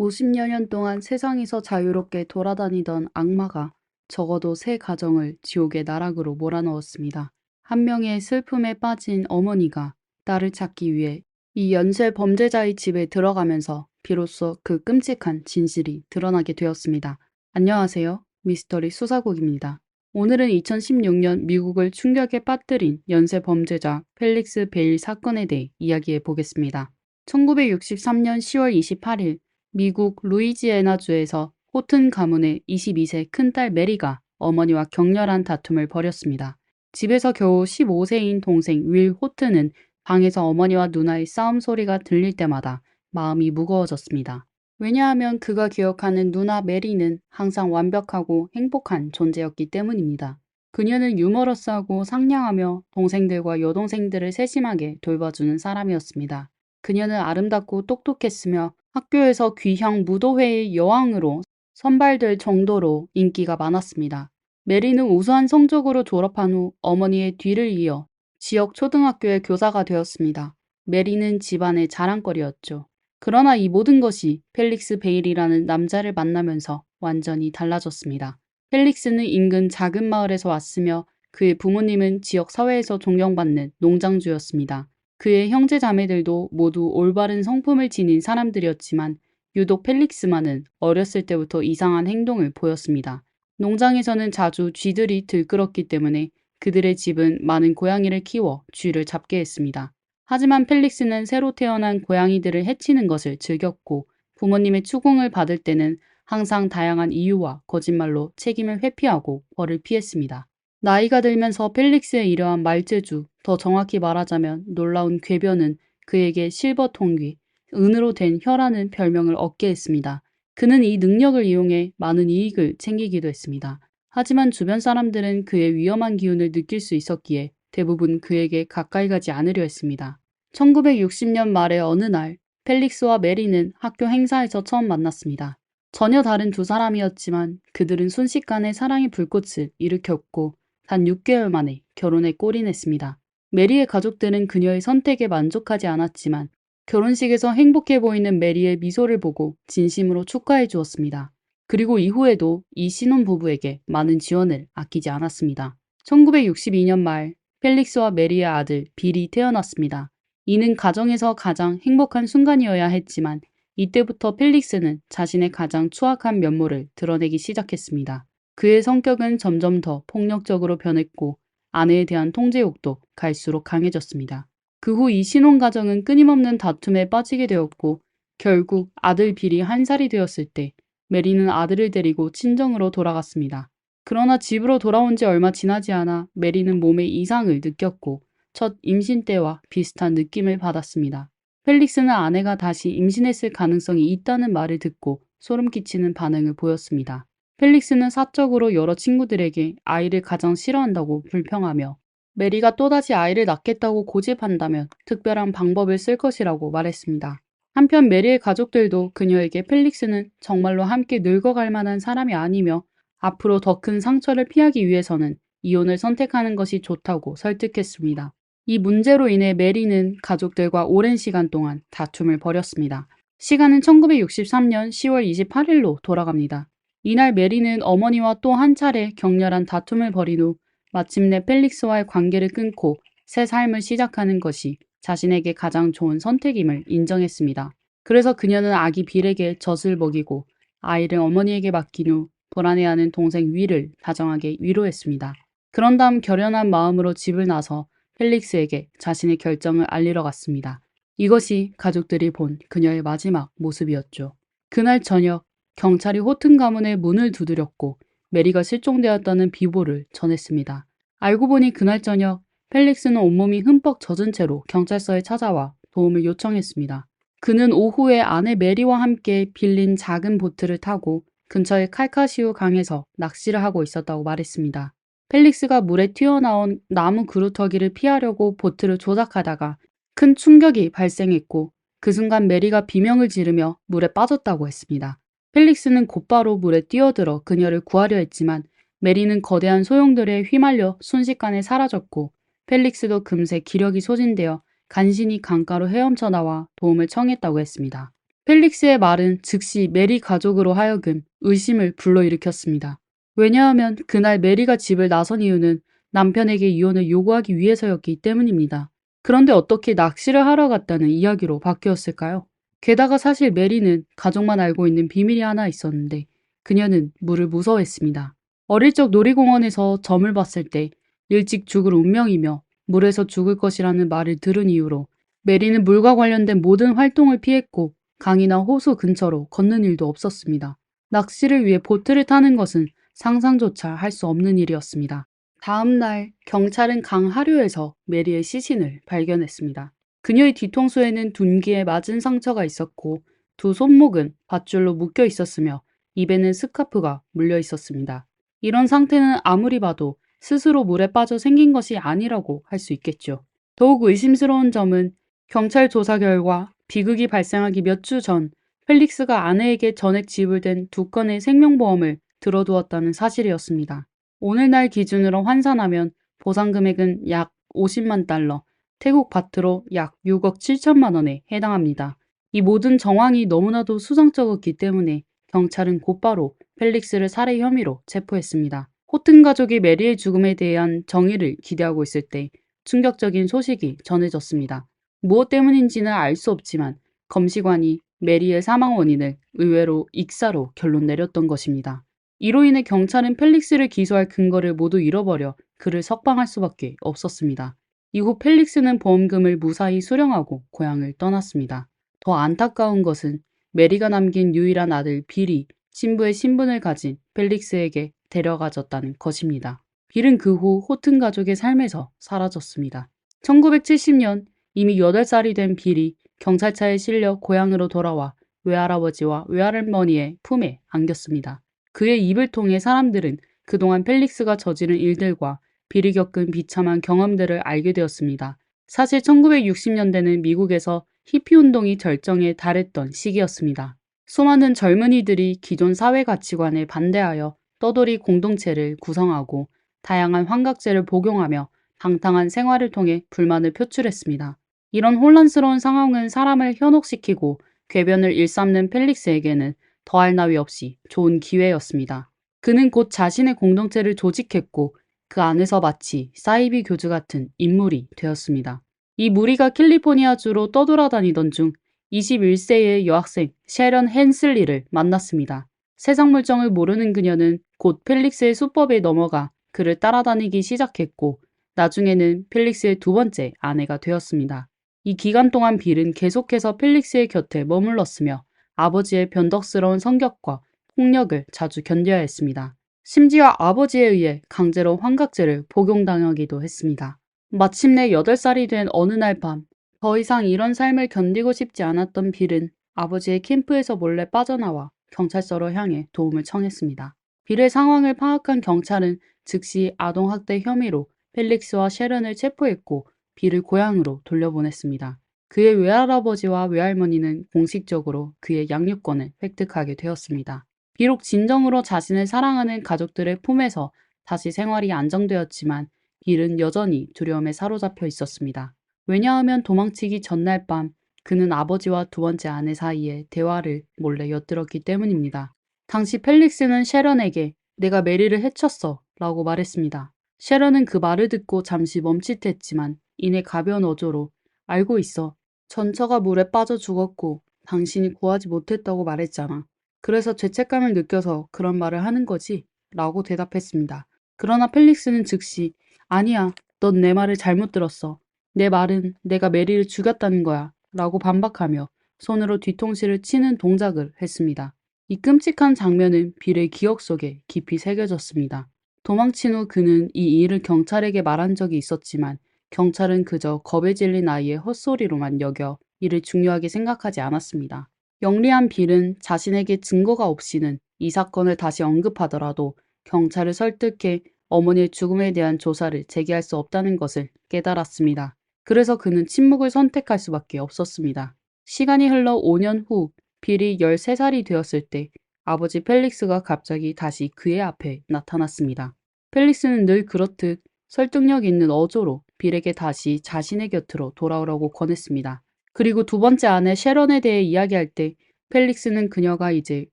50여 년 동안 세상에서 자유롭게 돌아다니던 악마가 적어도 세 가정을 지옥의 나락으로 몰아넣었습니다. 한 명의 슬픔에 빠진 어머니가 딸을 찾기 위해 이 연쇄 범죄자의 집에 들어가면서 비로소 그 끔찍한 진실이 드러나게 되었습니다. 안녕하세요. 미스터리 수사국입니다. 오늘은 2016년 미국을 충격에 빠뜨린 연쇄 범죄자 펠릭스 베일 사건에 대해 이야기해 보겠습니다. 1963년 10월 28일 미국 루이지애나주에서 호튼 가문의 22세 큰딸 메리가 어머니와 격렬한 다툼을 벌였습니다. 집에서 겨우 15세인 동생 윌 호튼은 방에서 어머니와 누나의 싸움 소리가 들릴 때마다 마음이 무거워졌습니다. 왜냐하면 그가 기억하는 누나 메리는 항상 완벽하고 행복한 존재였기 때문입니다. 그녀는 유머러스하고 상냥하며 동생들과 여동생들을 세심하게 돌봐주는 사람이었습니다. 그녀는 아름답고 똑똑했으며 학교에서 귀향 무도회의 여왕으로 선발될 정도로 인기가 많았습니다. 메리는 우수한 성적으로 졸업한 후 어머니의 뒤를 이어 지역 초등학교의 교사가 되었습니다. 메리는 집안의 자랑거리였죠. 그러나 이 모든 것이 펠릭스 베일이라는 남자를 만나면서 완전히 달라졌습니다. 펠릭스는 인근 작은 마을에서 왔으며 그의 부모님은 지역 사회에서 존경받는 농장주였습니다. 그의 형제 자매들도 모두 올바른 성품을 지닌 사람들이었지만 유독 펠릭스만은 어렸을 때부터 이상한 행동을 보였습니다. 농장에서는 자주 쥐들이 들끓었기 때문에 그들의 집은 많은 고양이를 키워 쥐를 잡게 했습니다. 하지만 펠릭스는 새로 태어난 고양이들을 해치는 것을 즐겼고 부모님의 추궁을 받을 때는 항상 다양한 이유와 거짓말로 책임을 회피하고 벌을 피했습니다. 나이가 들면서 펠릭스의 이러한 말재주, 더 정확히 말하자면 놀라운 궤변은 그에게 실버 통귀, 은으로 된 혀라는 별명을 얻게 했습니다. 그는 이 능력을 이용해 많은 이익을 챙기기도 했습니다. 하지만 주변 사람들은 그의 위험한 기운을 느낄 수 있었기에 대부분 그에게 가까이 가지 않으려 했습니다. 1960년 말의 어느 날, 펠릭스와 메리는 학교 행사에서 처음 만났습니다. 전혀 다른 두 사람이었지만 그들은 순식간에 사랑의 불꽃을 일으켰고 단 6개월 만에 결혼에 골인했습니다. 메리의 가족들은 그녀의 선택에 만족하지 않았지만 결혼식에서 행복해 보이는 메리의 미소를 보고 진심으로 축하해 주었습니다. 그리고 이후에도 이 신혼부부에게 많은 지원을 아끼지 않았습니다. 1962년 말 펠릭스와 메리의 아들 빌이 태어났습니다. 이는 가정에서 가장 행복한 순간이어야 했지만 이때부터 펠릭스는 자신의 가장 추악한 면모를 드러내기 시작했습니다. 그의 성격은 점점 더 폭력적으로 변했고 아내에 대한 통제욕도 갈수록 강해졌습니다. 그 후 이 신혼 가정은 끊임없는 다툼에 빠지게 되었고 결국 아들 빌이 한 살이 되었을 때 메리는 아들을 데리고 친정으로 돌아갔습니다. 그러나 집으로 돌아온 지 얼마 지나지 않아 메리는 몸에 이상을 느꼈고 첫 임신 때와 비슷한 느낌을 받았습니다. 펠릭스는 아내가 다시 임신했을 가능성이 있다는 말을 듣고 소름 끼치는 반응을 보였습니다. 펠릭스는 사적으로 여러 친구들에게 아이를 가장 싫어한다고 불평하며 메리가 또다시 아이를 낳겠다고 고집한다면 특별한 방법을 쓸 것이라고 말했습니다. 한편 메리의 가족들도 그녀에게 펠릭스는 정말로 함께 늙어갈 만한 사람이 아니며 앞으로 더 큰 상처를 피하기 위해서는 이혼을 선택하는 것이 좋다고 설득했습니다. 이 문제로 인해 메리는 가족들과 오랜 시간 동안 다툼을 벌였습니다. 시간은 1963년 10월 28일로 돌아갑니다. 이날 메리는 어머니와 또 한 차례 격렬한 다툼을 벌인 후 마침내 펠릭스와의 관계를 끊고 새 삶을 시작하는 것이 자신에게 가장 좋은 선택임을 인정했습니다. 그래서 그녀는 아기 빌에게 젖을 먹이고 아이를 어머니에게 맡긴 후 불안해하는 동생 위를 다정하게 위로했습니다. 그런 다음 결연한 마음으로 집을 나서 펠릭스에게 자신의 결정을 알리러 갔습니다. 이것이 가족들이 본 그녀의 마지막 모습이었죠. 그날 저녁 경찰이 호튼 가문의 문을 두드렸고 메리가 실종되었다는 비보를 전했습니다. 알고 보니 그날 저녁 펠릭스는 온몸이 흠뻑 젖은 채로 경찰서에 찾아와 도움을 요청했습니다. 그는 오후에 아내 메리와 함께 빌린 작은 보트를 타고 근처의 칼카시우 강에서 낚시를 하고 있었다고 말했습니다. 펠릭스가 물에 튀어나온 나무 그루터기를 피하려고 보트를 조작하다가 큰 충격이 발생했고 그 순간 메리가 비명을 지르며 물에 빠졌다고 했습니다. 펠릭스는 곧바로 물에 뛰어들어 그녀를 구하려 했지만 메리는 거대한 소용돌이에 휘말려 순식간에 사라졌고 펠릭스도 금세 기력이 소진되어 간신히 강가로 헤엄쳐 나와 도움을 청했다고 했습니다. 펠릭스의 말은 즉시 메리 가족으로 하여금 의심을 불러일으켰습니다. 왜냐하면 그날 메리가 집을 나선 이유는 남편에게 이혼을 요구하기 위해서였기 때문입니다. 그런데 어떻게 낚시를 하러 갔다는 이야기로 바뀌었을까요? 게다가 사실 메리는 가족만 알고 있는 비밀이 하나 있었는데 그녀는 물을 무서워했습니다. 어릴 적 놀이공원에서 점을 봤을 때 일찍 죽을 운명이며 물에서 죽을 것이라는 말을 들은 이후로 메리는 물과 관련된 모든 활동을 피했고 강이나 호수 근처로 걷는 일도 없었습니다. 낚시를 위해 보트를 타는 것은 상상조차 할 수 없는 일이었습니다. 다음 날 경찰은 강 하류에서 메리의 시신을 발견했습니다. 그녀의 뒤통수에는 둔기에 맞은 상처가 있었고 두 손목은 밧줄로 묶여 있었으며 입에는 스카프가 물려 있었습니다. 이런 상태는 아무리 봐도 스스로 물에 빠져 생긴 것이 아니라고 할 수 있겠죠. 더욱 의심스러운 점은 경찰 조사 결과 비극이 발생하기 몇 주 전 펠릭스가 아내에게 전액 지불된 두 건의 생명보험을 들어두었다는 사실이었습니다. 오늘날 기준으로 환산하면 보상 금액은 약 50만 달러, 태국 바트로 약 6억 7천만 원에 해당합니다. 이 모든 정황이 너무나도 수상쩍었기 때문에 경찰은 곧바로 펠릭스를 살해 혐의로 체포했습니다. 호튼 가족이 메리의 죽음에 대한 정의를 기대하고 있을 때 충격적인 소식이 전해졌습니다. 무엇 때문인지는 알 수 없지만 검시관이 메리의 사망 원인을 의외로 익사로 결론 내렸던 것입니다. 이로 인해 경찰은 펠릭스를 기소할 근거를 모두 잃어버려 그를 석방할 수밖에 없었습니다. 이후 펠릭스는 보험금을 무사히 수령하고 고향을 떠났습니다. 더 안타까운 것은 메리가 남긴 유일한 아들 빌이 신부의 신분을 가진 펠릭스에게 데려가졌다는 것입니다. 빌은 그 후 호튼 가족의 삶에서 사라졌습니다. 1970년 이미 8살이 된 빌이 경찰차에 실려 고향으로 돌아와 외할아버지와 외할머니의 품에 안겼습니다. 그의 입을 통해 사람들은 그동안 펠릭스가 저지른 일들과 비리 겪은 비참한 경험들을 알게 되었습니다. 사실 1960년대는 미국에서 히피 운동이 절정에 달했던 시기였습니다. 수많은 젊은이들이 기존 사회 가치관에 반대하여 떠돌이 공동체를 구성하고 다양한 환각제를 복용하며 방탕한 생활을 통해 불만을 표출했습니다. 이런 혼란스러운 상황은 사람을 현혹시키고 궤변을 일삼는 펠릭스에게는 더할 나위 없이 좋은 기회였습니다. 그는 곧 자신의 공동체를 조직했고 그 안에서 마치 사이비 교주 같은 인물이 되었습니다. 이 무리가 캘리포니아주로 떠돌아다니던 중 21세의 여학생 셰런 헨슬리를 만났습니다. 세상 물정을 모르는 그녀는 곧 펠릭스의 수법에 넘어가 그를 따라다니기 시작했고 나중에는 펠릭스의 두 번째 아내가 되었습니다. 이 기간 동안 빌은 계속해서 펠릭스의 곁에 머물렀으며 아버지의 변덕스러운 성격과 폭력을 자주 견뎌야 했습니다. 심지어 아버지에 의해 강제로 환각제를 복용당하기도 했습니다. 마침내 8살이 된 어느 날 밤, 더 이상 이런 삶을 견디고 싶지 않았던 빌은 아버지의 캠프에서 몰래 빠져나와 경찰서로 향해 도움을 청했습니다. 빌의 상황을 파악한 경찰은 즉시 아동학대 혐의로 펠릭스와 셰런을 체포했고 빌을 고향으로 돌려보냈습니다. 그의 외할아버지와 외할머니는 공식적으로 그의 양육권을 획득하게 되었습니다. 비록 진정으로 자신을 사랑하는 가족들의 품에서 다시 생활이 안정되었지만 빌은 여전히 두려움에 사로잡혀 있었습니다. 왜냐하면 도망치기 전날 밤 그는 아버지와 두 번째 아내 사이에 대화를 몰래 엿들었기 때문입니다. 당시 펠릭스는 셰런에게 내가 메리를 해쳤어 라고 말했습니다. 셰런은 그 말을 듣고 잠시 멈칫했지만 이내 가벼운 어조로 알고 있어. 전처가 물에 빠져 죽었고 당신이 구하지 못했다고 말했잖아. 그래서 죄책감을 느껴서 그런 말을 하는 거지? 라고 대답했습니다. 그러나 펠릭스는 즉시 아니야. 넌 내 말을 잘못 들었어. 내 말은 내가 메리를 죽였다는 거야. 라고 반박하며 손으로 뒤통수를 치는 동작을 했습니다. 이 끔찍한 장면은 빌의 기억 속에 깊이 새겨졌습니다. 도망친 후 그는 이 일을 경찰에게 말한 적이 있었지만 경찰은 그저 겁에 질린 아이의 헛소리로만 여겨 이를 중요하게 생각하지 않았습니다. 영리한 빌은 자신에게 증거가 없이는 이 사건을 다시 언급하더라도 경찰을 설득해 어머니의 죽음에 대한 조사를 재개할 수 없다는 것을 깨달았습니다. 그래서 그는 침묵을 선택할 수밖에 없었습니다. 시간이 흘러 5년 후 빌이 13살이 되었을 때 아버지 펠릭스가 갑자기 다시 그의 앞에 나타났습니다. 펠릭스는 늘 그렇듯 설득력 있는 어조로 빌에게 다시 자신의 곁으로 돌아오라고 권했습니다. 그리고 두 번째 아내 셰런에 대해 이야기할 때 펠릭스는 그녀가 이제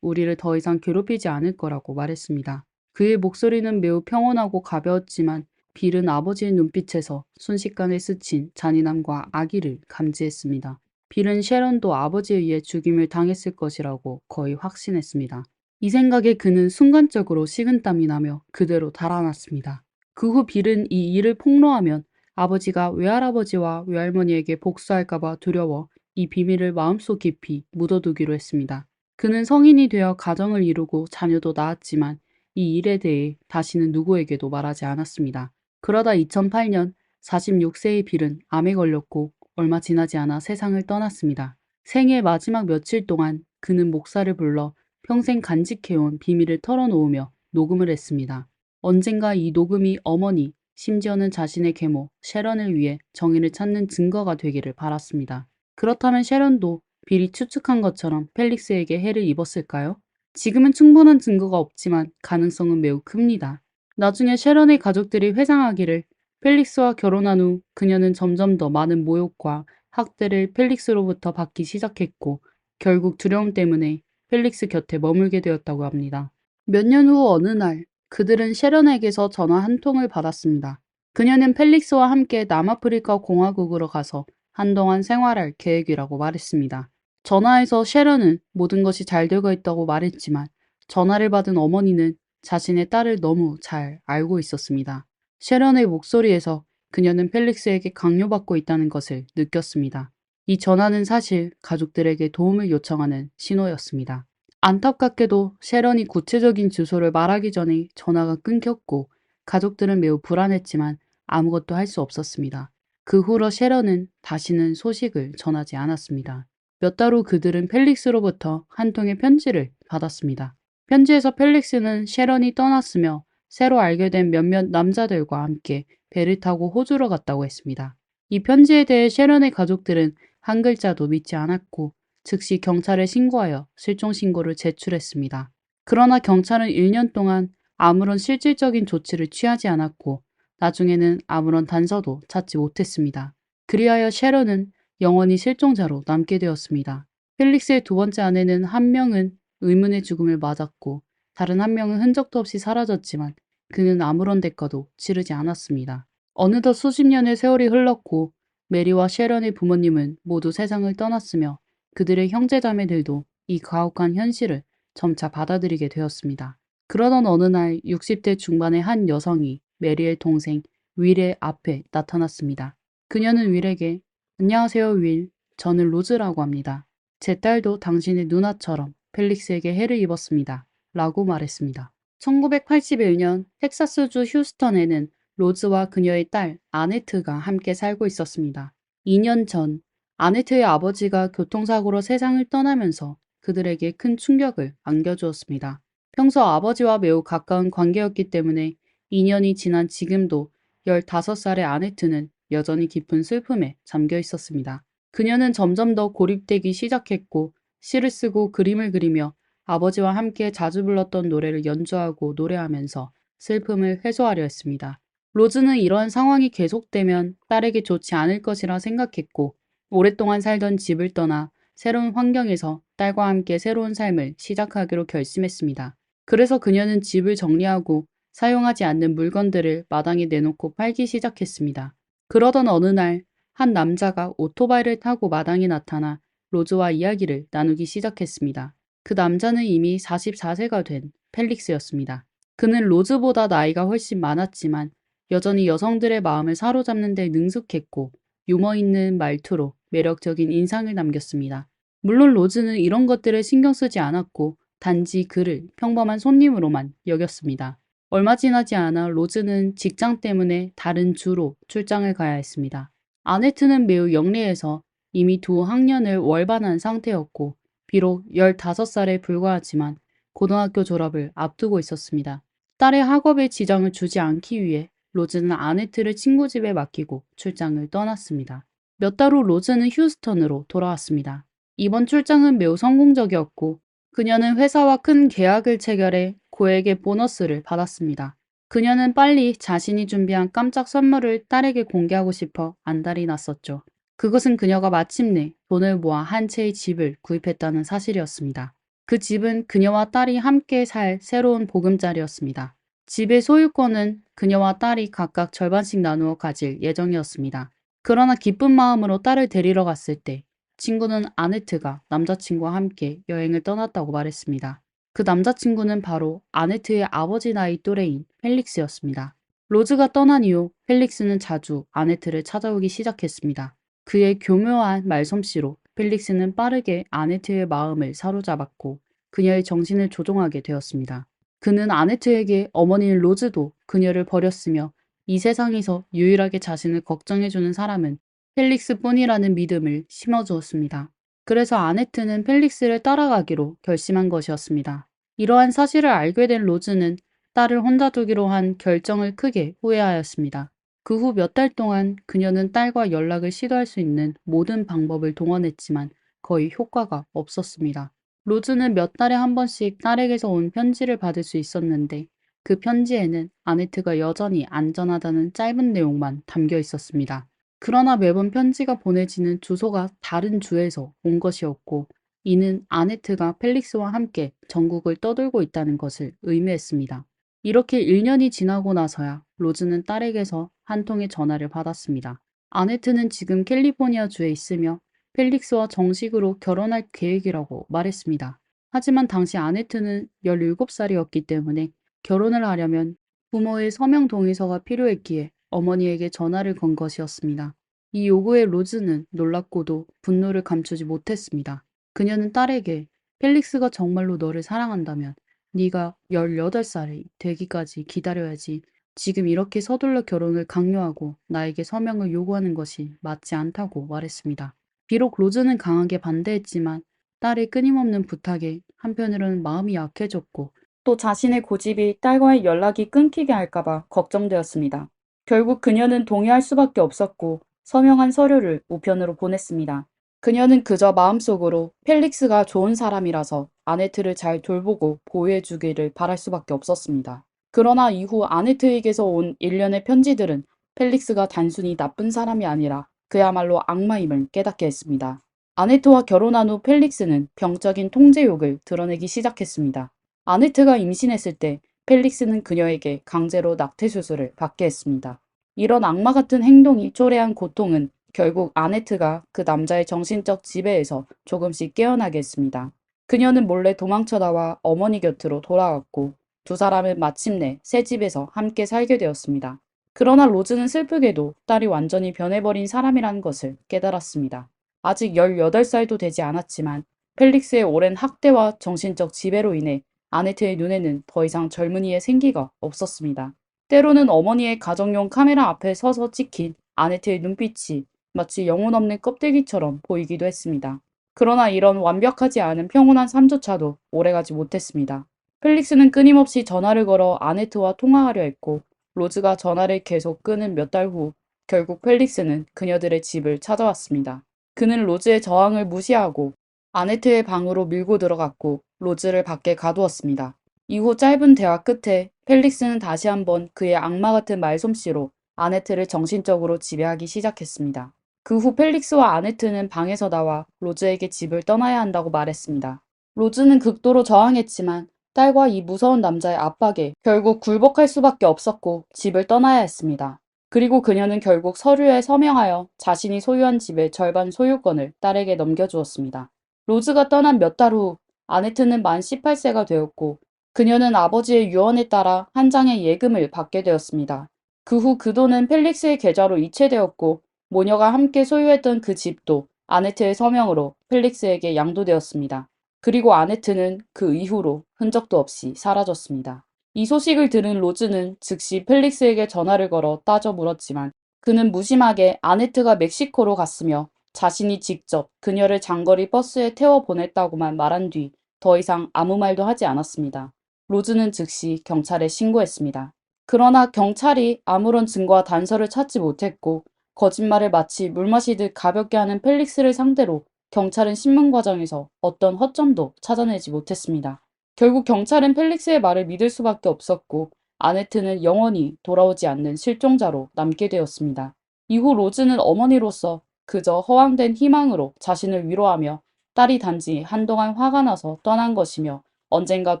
우리를 더 이상 괴롭히지 않을 거라고 말했습니다. 그의 목소리는 매우 평온하고 가벼웠지만 빌은 아버지의 눈빛에서 순식간에 스친 잔인함과 악의를 감지했습니다. 빌은 셰런도 아버지에 의해 죽임을 당했을 것이라고 거의 확신했습니다. 이 생각에 그는 순간적으로 식은땀이 나며 그대로 달아났습니다. 그 후 빌은 이 일을 폭로하면 아버지가 외할아버지와 외할머니에게 복수할까봐 두려워 이 비밀을 마음속 깊이 묻어두기로 했습니다. 그는 성인이 되어 가정을 이루고 자녀도 낳았지만 이 일에 대해 다시는 누구에게도 말하지 않았습니다. 그러다 2008년 46세의 빌은 암에 걸렸고 얼마 지나지 않아 세상을 떠났습니다. 생애 마지막 며칠 동안 그는 목사를 불러 평생 간직해온 비밀을 털어놓으며 녹음을 했습니다. 언젠가 이 녹음이 어머니, 심지어는 자신의 계모, 셰런을 위해 정의를 찾는 증거가 되기를 바랐습니다. 그렇다면 셰런도 빌이 추측한 것처럼 펠릭스에게 해를 입었을까요? 지금은 충분한 증거가 없지만 가능성은 매우 큽니다. 나중에 셰런의 가족들이 회상하기를 펠릭스와 결혼한 후 그녀는 점점 더 많은 모욕과 학대를 펠릭스로부터 받기 시작했고 결국 두려움 때문에 펠릭스 곁에 머물게 되었다고 합니다. 몇 년 후 어느 날 그들은 셰런에게서 전화 한 통을 받았습니다. 그녀는 펠릭스와 함께 남아프리카 공화국으로 가서 한동안 생활할 계획이라고 말했습니다. 전화에서 셰런은 모든 것이 잘 되고 있다고 말했지만 전화를 받은 어머니는 자신의 딸을 너무 잘 알고 있었습니다. 셰런의 목소리에서 그녀는 펠릭스에게 강요받고 있다는 것을 느꼈습니다. 이 전화는 사실 가족들에게 도움을 요청하는 신호였습니다. 안타깝게도 셰런이 구체적인 주소를 말하기 전에 전화가 끊겼고 가족들은 매우 불안했지만 아무것도 할 수 없었습니다. 그 후로 셰런은 다시는 소식을 전하지 않았습니다. 몇 달 후 그들은 펠릭스로부터 한 통의 편지를 받았습니다. 편지에서 펠릭스는 셰런이 떠났으며 새로 알게 된 몇몇 남자들과 함께 배를 타고 호주로 갔다고 했습니다. 이 편지에 대해 셰런의 가족들은 한 글자도 믿지 않았고 즉시 경찰에 신고하여 실종 신고를 제출했습니다. 그러나 경찰은 1년 동안 아무런 실질적인 조치를 취하지 않았고 나중에는 아무런 단서도 찾지 못했습니다. 그리하여 셰런은 영원히 실종자로 남게 되었습니다. 펠릭스의 두 번째 아내는 한 명은 의문의 죽음을 맞았고 다른 한 명은 흔적도 없이 사라졌지만 그는 아무런 대가도 치르지 않았습니다. 어느덧 수십 년의 세월이 흘렀고 메리와 셰런의 부모님은 모두 세상을 떠났으며 그들의 형제자매들도 이 가혹한 현실을 점차 받아들이게 되었습니다. 그러던 어느 날 60대 중반의 한 여성이 메리의 동생 윌의 앞에 나타났습니다. 그녀는 윌에게 안녕하세요 윌, 저는 로즈라고 합니다. 제 딸도 당신의 누나처럼 펠릭스에게 해를 입었습니다. 라고 말했습니다. 1981년 텍사스주 휴스턴에는 로즈와 그녀의 딸 아네트가 함께 살고 있었습니다. 2년 전 아네트의 아버지가 교통사고로 세상을 떠나면서 그들에게 큰 충격을 안겨주었습니다. 평소 아버지와 매우 가까운 관계였기 때문에 2년이 지난 지금도 15살의 아네트는 여전히 깊은 슬픔에 잠겨 있었습니다. 그녀는 점점 더 고립되기 시작했고 시를 쓰고 그림을 그리며 아버지와 함께 자주 불렀던 노래를 연주하고 노래하면서 슬픔을 해소하려 했습니다. 로즈는 이러한 상황이 계속되면 딸에게 좋지 않을 것이라 생각했고 오랫동안 살던 집을 떠나 새로운 환경에서 딸과 함께 새로운 삶을 시작하기로 결심했습니다. 그래서 그녀는 집을 정리하고 사용하지 않는 물건들을 마당에 내놓고 팔기 시작했습니다. 그러던 어느 날 한 남자가 오토바이를 타고 마당에 나타나 로즈와 이야기를 나누기 시작했습니다. 그 남자는 이미 44세가 된 펠릭스였습니다. 그는 로즈보다 나이가 훨씬 많았지만 여전히 여성들의 마음을 사로잡는 데 능숙했고 유머 있는 말투로 매력적인 인상을 남겼습니다. 물론 로즈는 이런 것들을 신경 쓰지 않았고 단지 그를 평범한 손님으로만 여겼습니다. 얼마 지나지 않아 로즈는 직장 때문에 다른 주로 출장을 가야 했습니다. 아네트는 매우 영리해서 이미 두 학년을 월반한 상태였고 비록 15살에 불과하지만 고등학교 졸업을 앞두고 있었습니다. 딸의 학업에 지장을 주지 않기 위해 로즈는 아네트를 친구 집에 맡기고 출장을 떠났습니다. 몇 달 후 로즈는 휴스턴으로 돌아왔습니다. 이번 출장은 매우 성공적이었고 그녀는 회사와 큰 계약을 체결해 고액의 보너스를 받았습니다. 그녀는 빨리 자신이 준비한 깜짝 선물을 딸에게 공개하고 싶어 안달이 났었죠. 그것은 그녀가 마침내 돈을 모아 한 채의 집을 구입했다는 사실이었습니다. 그 집은 그녀와 딸이 함께 살 새로운 보금자리였습니다. 집의 소유권은 그녀와 딸이 각각 절반씩 나누어 가질 예정이었습니다. 그러나 기쁜 마음으로 딸을 데리러 갔을 때 친구는 아네트가 남자친구와 함께 여행을 떠났다고 말했습니다. 그 남자친구는 바로 아네트의 아버지 나이 또래인 펠릭스였습니다. 로즈가 떠난 이후 펠릭스는 자주 아네트를 찾아오기 시작했습니다. 그의 교묘한 말솜씨로 펠릭스는 빠르게 아네트의 마음을 사로잡았고 그녀의 정신을 조종하게 되었습니다. 그는 아네트에게 어머니인 로즈도 그녀를 버렸으며 이 세상에서 유일하게 자신을 걱정해주는 사람은 펠릭스뿐이라는 믿음을 심어주었습니다. 그래서 아네트는 펠릭스를 따라가기로 결심한 것이었습니다. 이러한 사실을 알게 된 로즈는 딸을 혼자 두기로 한 결정을 크게 후회하였습니다. 그 후 몇 달 동안 그녀는 딸과 연락을 시도할 수 있는 모든 방법을 동원했지만 거의 효과가 없었습니다. 로즈는 몇 달에 한 번씩 딸에게서 온 편지를 받을 수 있었는데 그 편지에는 아네트가 여전히 안전하다는 짧은 내용만 담겨 있었습니다. 그러나 매번 편지가 보내지는 주소가 다른 주에서 온 것이었고 이는 아네트가 펠릭스와 함께 전국을 떠돌고 있다는 것을 의미했습니다. 이렇게 1년이 지나고 나서야 로즈는 딸에게서 한 통의 전화를 받았습니다. 아네트는 지금 캘리포니아 주에 있으며 펠릭스와 정식으로 결혼할 계획이라고 말했습니다. 하지만 당시 아네트는 17살이었기 때문에 결혼을 하려면 부모의 서명 동의서가 필요했기에 어머니에게 전화를 건 것이었습니다. 이 요구에 로즈는 놀랍고도 분노를 감추지 못했습니다. 그녀는 딸에게 펠릭스가 정말로 너를 사랑한다면 네가 18살이 되기까지 기다려야지 지금 이렇게 서둘러 결혼을 강요하고 나에게 서명을 요구하는 것이 맞지 않다고 말했습니다. 비록 로즈는 강하게 반대했지만 딸의 끊임없는 부탁에 한편으로는 마음이 약해졌고 또 자신의 고집이 딸과의 연락이 끊기게 할까봐 걱정되었습니다. 결국 그녀는 동의할 수밖에 없었고 서명한 서류를 우편으로 보냈습니다. 그녀는 그저 마음속으로 펠릭스가 좋은 사람이라서 아네트를 잘 돌보고 보호해주기를 바랄 수밖에 없었습니다. 그러나 이후 아네트에게서 온 일련의 편지들은 펠릭스가 단순히 나쁜 사람이 아니라 그야말로 악마임을 깨닫게 했습니다. 아네트와 결혼한 후 펠릭스는 병적인 통제욕을 드러내기 시작했습니다. 아네트가 임신했을 때 펠릭스는 그녀에게 강제로 낙태 수술을 받게 했습니다. 이런 악마 같은 행동이 초래한 고통은 결국 아네트가 그 남자의 정신적 지배에서 조금씩 깨어나게 했습니다. 그녀는 몰래 도망쳐 나와 어머니 곁으로 돌아갔고 두 사람은 마침내 새 집에서 함께 살게 되었습니다. 그러나 로즈는 슬프게도 딸이 완전히 변해버린 사람이라는 것을 깨달았습니다. 아직 18살도 되지 않았지만 펠릭스의 오랜 학대와 정신적 지배로 인해 아네트의 눈에는 더 이상 젊은이의 생기가 없었습니다. 때로는 어머니의 가정용 카메라 앞에 서서 찍힌 아네트의 눈빛이 마치 영혼 없는 껍데기처럼 보이기도 했습니다. 그러나 이런 완벽하지 않은 평온한 삶조차도 오래가지 못했습니다. 펠릭스는 끊임없이 전화를 걸어 아네트와 통화하려 했고 로즈가 전화를 계속 끄는 몇 달 후 결국 펠릭스는 그녀들의 집을 찾아왔습니다. 그는 로즈의 저항을 무시하고 아네트의 방으로 밀고 들어갔고 로즈를 밖에 가두었습니다. 이후 짧은 대화 끝에 펠릭스는 다시 한번 그의 악마 같은 말솜씨로 아네트를 정신적으로 지배하기 시작했습니다. 그 후 펠릭스와 아네트는 방에서 나와 로즈에게 집을 떠나야 한다고 말했습니다. 로즈는 극도로 저항했지만 딸과 이 무서운 남자의 압박에 결국 굴복할 수밖에 없었고 집을 떠나야 했습니다. 그리고 그녀는 결국 서류에 서명하여 자신이 소유한 집의 절반 소유권을 딸에게 넘겨주었습니다. 로즈가 떠난 몇 달 후 아네트는 만 18세가 되었고 그녀는 아버지의 유언에 따라 한 장의 예금을 받게 되었습니다. 그 후그 돈은 펠릭스의 계좌로 이체되었고 모녀가 함께 소유했던 그 집도 아네트의 서명으로 펠릭스에게 양도되었습니다. 그리고 아네트는 그 이후로 흔적도 없이 사라졌습니다. 이 소식을 들은 로즈는 즉시 펠릭스에게 전화를 걸어 따져 물었지만 그는 무심하게 아네트가 멕시코로 갔으며 자신이 직접 그녀를 장거리 버스에 태워 보냈다고만 말한 뒤 더 이상 아무 말도 하지 않았습니다. 로즈는 즉시 경찰에 신고했습니다. 그러나 경찰이 아무런 증거와 단서를 찾지 못했고 거짓말을 마치 물 마시듯 가볍게 하는 펠릭스를 상대로 경찰은 신문 과정에서 어떤 허점도 찾아내지 못했습니다. 결국 경찰은 펠릭스의 말을 믿을 수밖에 없었고 아네트는 영원히 돌아오지 않는 실종자로 남게 되었습니다. 이후 로즈는 어머니로서 그저 허황된 희망으로 자신을 위로하며 딸이 단지 한동안 화가 나서 떠난 것이며 언젠가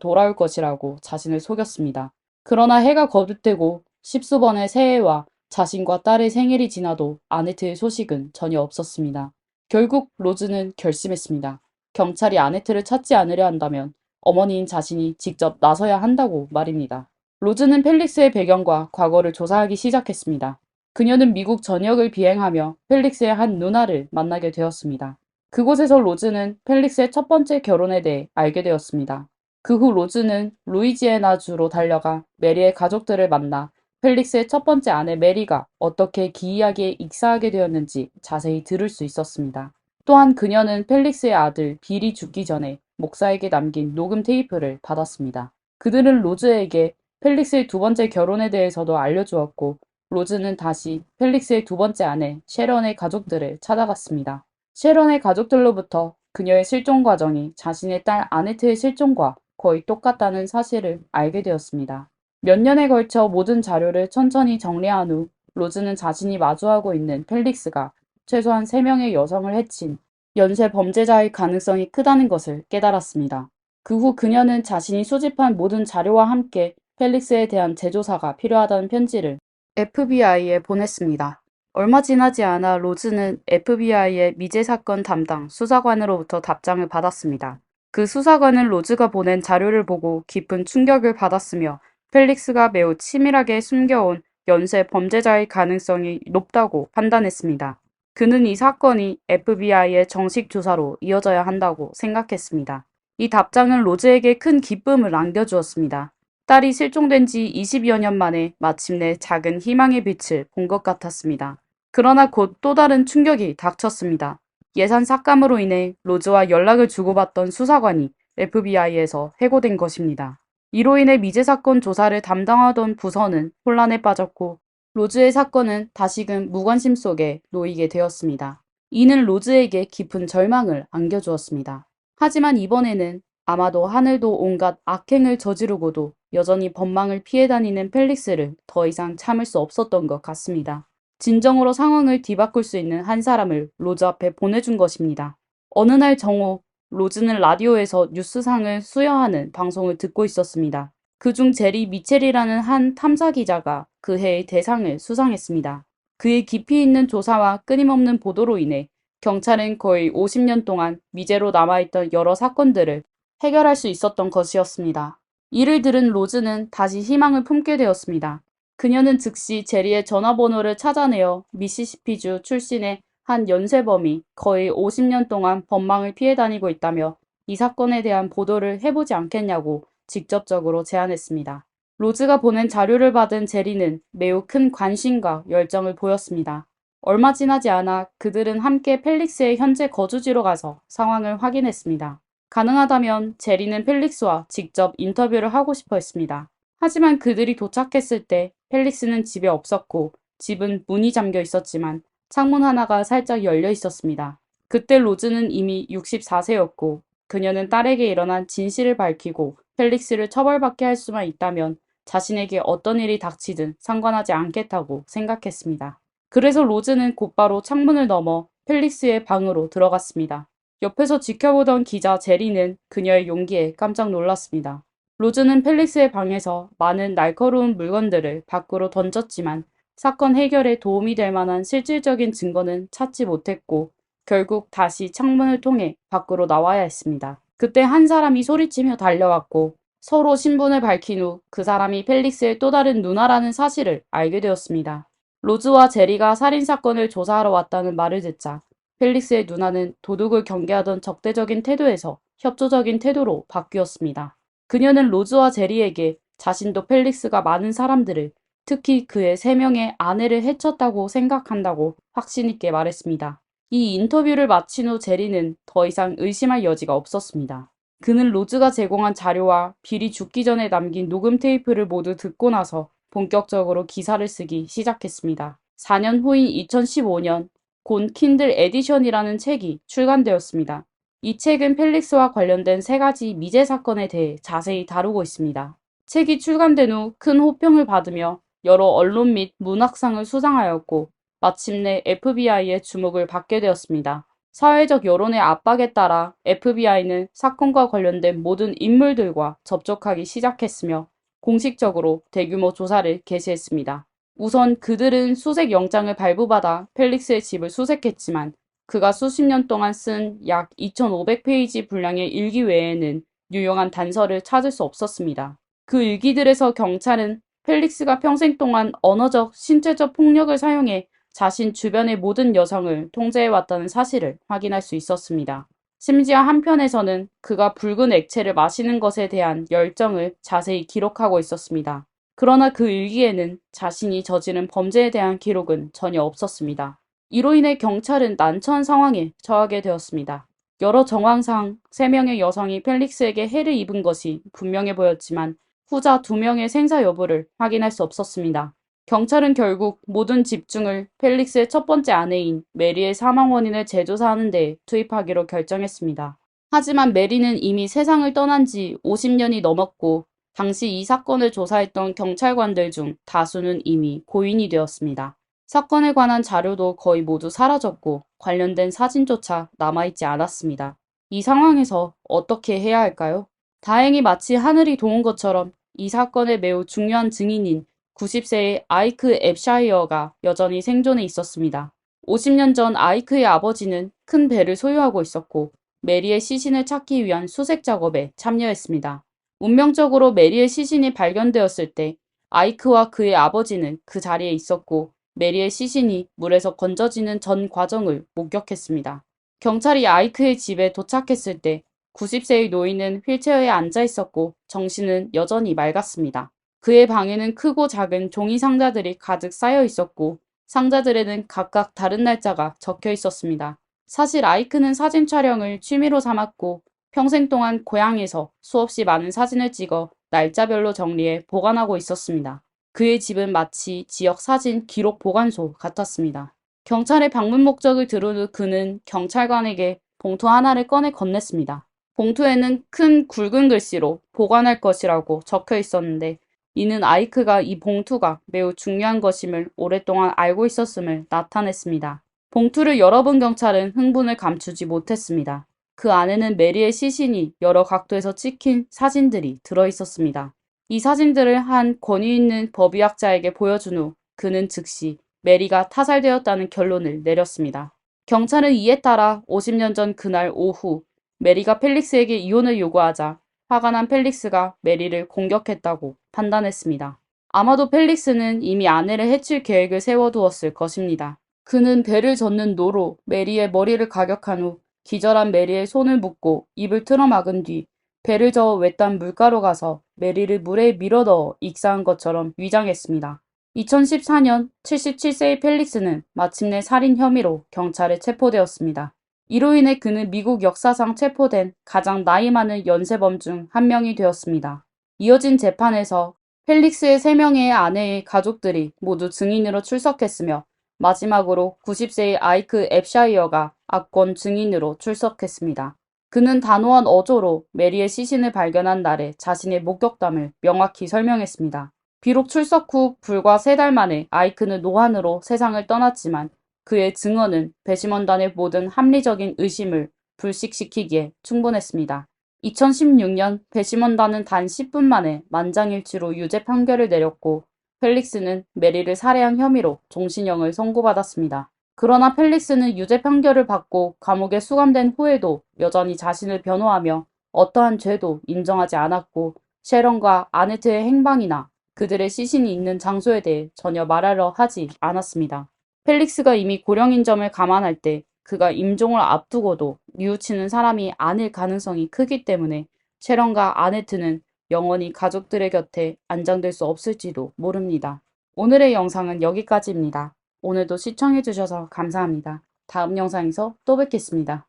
돌아올 것이라고 자신을 속였습니다. 그러나 해가 거듭되고 십수번의 새해와 자신과 딸의 생일이 지나도 아네트의 소식은 전혀 없었습니다. 결국 로즈는 결심했습니다. 경찰이 아네트를 찾지 않으려 한다면 어머니인 자신이 직접 나서야 한다고 말입니다. 로즈는 펠릭스의 배경과 과거를 조사하기 시작했습니다. 그녀는 미국 전역을 비행하며 펠릭스의 한 누나를 만나게 되었습니다. 그곳에서 로즈는 펠릭스의 첫 번째 결혼에 대해 알게 되었습니다. 그 후 로즈는 루이지애나주로 달려가 메리의 가족들을 만나 펠릭스의 첫 번째 아내 메리가 어떻게 기이하게 익사하게 되었는지 자세히 들을 수 있었습니다. 또한 그녀는 펠릭스의 아들 빌이 죽기 전에 목사에게 남긴 녹음 테이프를 받았습니다. 그들은 로즈에게 펠릭스의 두 번째 결혼에 대해서도 알려주었고 로즈는 다시 펠릭스의 두 번째 아내 셰런의 가족들을 찾아갔습니다. 셰런의 가족들로부터 그녀의 실종 과정이 자신의 딸 아네트의 실종과 거의 똑같다는 사실을 알게 되었습니다. 몇 년에 걸쳐 모든 자료를 천천히 정리한 후 로즈는 자신이 마주하고 있는 펠릭스가 최소한 3명의 여성을 해친 연쇄 범죄자의 가능성이 크다는 것을 깨달았습니다. 그 후 그녀는 자신이 수집한 모든 자료와 함께 펠릭스에 대한 재조사가 필요하다는 편지를 FBI에 보냈습니다. 얼마 지나지 않아 로즈는 FBI의 미제 사건 담당 수사관으로부터 답장을 받았습니다. 그 수사관은 로즈가 보낸 자료를 보고 깊은 충격을 받았으며 펠릭스가 매우 치밀하게 숨겨온 연쇄 범죄자의 가능성이 높다고 판단했습니다. 그는 이 사건이 FBI의 정식 조사로 이어져야 한다고 생각했습니다. 이 답장은 로즈에게 큰 기쁨을 안겨주었습니다. 딸이 실종된 지 20여 년 만에 마침내 작은 희망의 빛을 본 것 같았습니다. 그러나 곧 또 다른 충격이 닥쳤습니다. 예산 삭감으로 인해 로즈와 연락을 주고받던 수사관이 FBI에서 해고된 것입니다. 이로 인해 미제 사건 조사를 담당하던 부서는 혼란에 빠졌고 로즈의 사건은 다시금 무관심 속에 놓이게 되었습니다. 이는 로즈에게 깊은 절망을 안겨주었습니다. 하지만 이번에는 아마도 하늘도 온갖 악행을 저지르고도 여전히 법망을 피해 다니는 펠릭스를 더 이상 참을 수 없었던 것 같습니다. 진정으로 상황을 뒤바꿀 수 있는 한 사람을 로즈 앞에 보내준 것입니다. 어느 날 정오, 로즈는 라디오에서 뉴스상을 수여하는 방송을 듣고 있었습니다. 그중 제리 미첼이라는 한 탐사 기자가 그 해의 대상을 수상했습니다. 그의 깊이 있는 조사와 끊임없는 보도로 인해 경찰은 거의 50년 동안 미제로 남아있던 여러 사건들을 해결할 수 있었던 것이었습니다. 이를 들은 로즈는 다시 희망을 품게 되었습니다. 그녀는 즉시 제리의 전화번호를 찾아내어 미시시피주 출신의 한 연쇄범이 거의 50년 동안 법망을 피해 다니고 있다며 이 사건에 대한 보도를 해보지 않겠냐고 직접적으로 제안했습니다. 로즈가 보낸 자료를 받은 제리는 매우 큰 관심과 열정을 보였습니다. 얼마 지나지 않아 그들은 함께 펠릭스의 현재 거주지로 가서 상황을 확인했습니다. 가능하다면 제리는 펠릭스와 직접 인터뷰를 하고 싶어 했습니다. 하지만 그들이 도착했을 때 펠릭스는 집에 없었고 집은 문이 잠겨 있었지만 창문 하나가 살짝 열려 있었습니다. 그때 로즈는 이미 64세였고 그녀는 딸에게 일어난 진실을 밝히고 펠릭스를 처벌받게 할 수만 있다면 자신에게 어떤 일이 닥치든 상관하지 않겠다고 생각했습니다. 그래서 로즈는 곧바로 창문을 넘어 펠릭스의 방으로 들어갔습니다. 옆에서 지켜보던 기자 제리는 그녀의 용기에 깜짝 놀랐습니다. 로즈는 펠릭스의 방에서 많은 날카로운 물건들을 밖으로 던졌지만 사건 해결에 도움이 될 만한 실질적인 증거는 찾지 못했고 결국 다시 창문을 통해 밖으로 나와야 했습니다. 그때 한 사람이 소리치며 달려왔고 서로 신분을 밝힌 후 그 사람이 펠릭스의 또 다른 누나라는 사실을 알게 되었습니다. 로즈와 제리가 살인사건을 조사하러 왔다는 말을 듣자 펠릭스의 누나는 도둑을 경계하던 적대적인 태도에서 협조적인 태도로 바뀌었습니다. 그녀는 로즈와 제리에게 자신도 펠릭스가 많은 사람들을 특히 그의 세 명의 아내를 해쳤다고 생각한다고 확신있게 말했습니다. 이 인터뷰를 마친 후 제리는 더 이상 의심할 여지가 없었습니다. 그는 로즈가 제공한 자료와 빌이 죽기 전에 남긴 녹음 테이프를 모두 듣고 나서 본격적으로 기사를 쓰기 시작했습니다. 4년 후인 2015년 곤 킨들 에디션이라는 책이 출간되었습니다. 이 책은 펠릭스와 관련된 세 가지 미제 사건에 대해 자세히 다루고 있습니다. 책이 출간된 후 큰 호평을 받으며 여러 언론 및 문학상을 수상하였고 마침내 FBI의 주목을 받게 되었습니다. 사회적 여론의 압박에 따라 FBI는 사건과 관련된 모든 인물들과 접촉하기 시작했으며 공식적으로 대규모 조사를 개시했습니다. 우선 그들은 수색 영장을 발부받아 펠릭스의 집을 수색했지만 그가 수십 년 동안 쓴 약 2,500페이지 분량의 일기 외에는 유용한 단서를 찾을 수 없었습니다. 그 일기들에서 경찰은 펠릭스가 평생 동안 언어적, 신체적 폭력을 사용해 자신 주변의 모든 여성을 통제해왔다는 사실을 확인할 수 있었습니다. 심지어 한편에서는 그가 붉은 액체를 마시는 것에 대한 열정을 자세히 기록하고 있었습니다. 그러나 그 일기에는 자신이 저지른 범죄에 대한 기록은 전혀 없었습니다. 이로 인해 경찰은 난처한 상황에 처하게 되었습니다. 여러 정황상 3명의 여성이 펠릭스에게 해를 입은 것이 분명해 보였지만 후자 2명의 생사 여부를 확인할 수 없었습니다. 경찰은 결국 모든 집중을 펠릭스의 첫 번째 아내인 메리의 사망 원인을 재조사하는 데 투입하기로 결정했습니다. 하지만 메리는 이미 세상을 떠난 지 50년이 넘었고 당시 이 사건을 조사했던 경찰관들 중 다수는 이미 고인이 되었습니다. 사건에 관한 자료도 거의 모두 사라졌고 관련된 사진조차 남아있지 않았습니다. 이 상황에서 어떻게 해야 할까요? 다행히 마치 하늘이 도운 것처럼 이 사건의 매우 중요한 증인인 90세의 아이크 앱샤이어가 여전히 생존해 있었습니다. 50년 전 아이크의 아버지는 큰 배를 소유하고 있었고 메리의 시신을 찾기 위한 수색 작업에 참여했습니다. 운명적으로 메리의 시신이 발견되었을 때 아이크와 그의 아버지는 그 자리에 있었고 메리의 시신이 물에서 건져지는 전 과정을 목격했습니다. 경찰이 아이크의 집에 도착했을 때 90세의 노인은 휠체어에 앉아 있었고 정신은 여전히 맑았습니다. 그의 방에는 크고 작은 종이 상자들이 가득 쌓여 있었고 상자들에는 각각 다른 날짜가 적혀 있었습니다. 사실 아이크는 사진 촬영을 취미로 삼았고 평생 동안 고향에서 수없이 많은 사진을 찍어 날짜별로 정리해 보관하고 있었습니다. 그의 집은 마치 지역 사진 기록 보관소 같았습니다. 경찰의 방문 목적을 들은 후 그는 경찰관에게 봉투 하나를 꺼내 건넸습니다. 봉투에는 큰 굵은 글씨로 보관할 것이라고 적혀 있었는데 이는 아이크가 이 봉투가 매우 중요한 것임을 오랫동안 알고 있었음을 나타냈습니다. 봉투를 열어본 경찰은 흥분을 감추지 못했습니다. 그 안에는 메리의 시신이 여러 각도에서 찍힌 사진들이 들어 있었습니다. 이 사진들을 한 권위 있는 법의학자에게 보여준 후 그는 즉시 메리가 타살되었다는 결론을 내렸습니다. 경찰은 이에 따라 50년 전 그날 오후 메리가 펠릭스에게 이혼을 요구하자 화가 난 펠릭스가 메리를 공격했다고 판단했습니다. 아마도 펠릭스는 이미 아내를 해칠 계획을 세워두었을 것입니다. 그는 배를 젓는 노로 메리의 머리를 가격한 후 기절한 메리의 손을 묶고 입을 틀어막은 뒤 배를 저어 외딴 물가로 가서 메리를 물에 밀어넣어 익사한 것처럼 위장했습니다. 2014년 77세의 펠릭스는 마침내 살인 혐의로 경찰에 체포되었습니다. 이로 인해 그는 미국 역사상 체포된 가장 나이 많은 연쇄범 중 한 명이 되었습니다. 이어진 재판에서 펠릭스의 3명의 아내의 가족들이 모두 증인으로 출석했으며 마지막으로 90세의 아이크 앱샤이어가 악권 증인으로 출석했습니다. 그는 단호한 어조로 메리의 시신을 발견한 날에 자신의 목격담을 명확히 설명했습니다. 비록 출석 후 불과 세달 만에 아이크는 노환으로 세상을 떠났지만 그의 증언은 배심원단의 모든 합리적인 의심을 불식시키기에 충분했습니다. 2016년 배심원단은 단 10분 만에 만장일치로 유죄 판결을 내렸고 펠릭스는 메리를 살해한 혐의로 종신형을 선고받았습니다. 그러나 펠릭스는 유죄 판결을 받고 감옥에 수감된 후에도 여전히 자신을 변호하며 어떠한 죄도 인정하지 않았고 셰런과 아네트의 행방이나 그들의 시신이 있는 장소에 대해 전혀 말하려 하지 않았습니다. 펠릭스가 이미 고령인 점을 감안할 때 그가 임종을 앞두고도 뉘우치는 사람이 아닐 가능성이 크기 때문에 셰런과 아네트는 영원히 가족들의 곁에 안장될 수 없을지도 모릅니다. 오늘의 영상은 여기까지입니다. 오늘도 시청해주셔서 감사합니다. 다음 영상에서 또 뵙겠습니다.